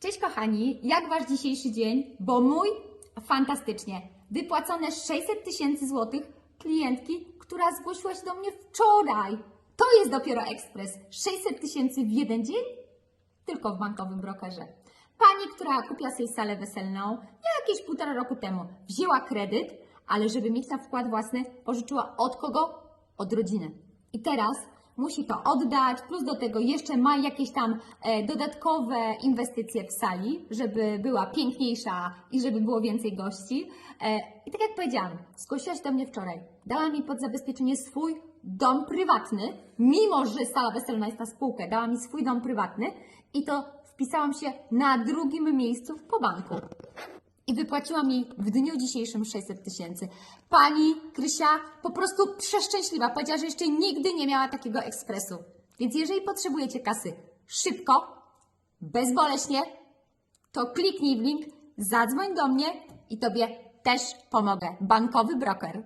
Cześć kochani, jak wasz dzisiejszy dzień? Bo mój fantastycznie. Wypłacone 600 tysięcy złotych klientki, która zgłosiła się do mnie wczoraj. To jest dopiero ekspres. 600 tysięcy w jeden dzień? Tylko w bankowym brokerze. Pani, która kupiła sobie salę weselną jakieś półtora roku temu, wzięła kredyt, ale żeby mieć na wkład własny, pożyczyła od kogo? Od rodziny. I teraz musi to oddać, plus do tego jeszcze ma jakieś tam e, dodatkowe inwestycje w sali, żeby była piękniejsza i żeby było więcej gości. E, I tak jak powiedziałam, zgłosiła się do mnie wczoraj, dała mi pod zabezpieczenie swój dom prywatny, mimo że sala weselna jest na spółkę, dała mi swój dom prywatny i to wpisałam się na drugim miejscu po banku. I wypłaciła mi w dniu dzisiejszym 600 tysięcy. Pani Krysia po prostu przeszczęśliwa. Powiedziała, że jeszcze nigdy nie miała takiego ekspresu. Więc jeżeli potrzebujecie kasy szybko, bezboleśnie, to kliknij w link, zadzwoń do mnie i Tobie też pomogę. Bankowy broker.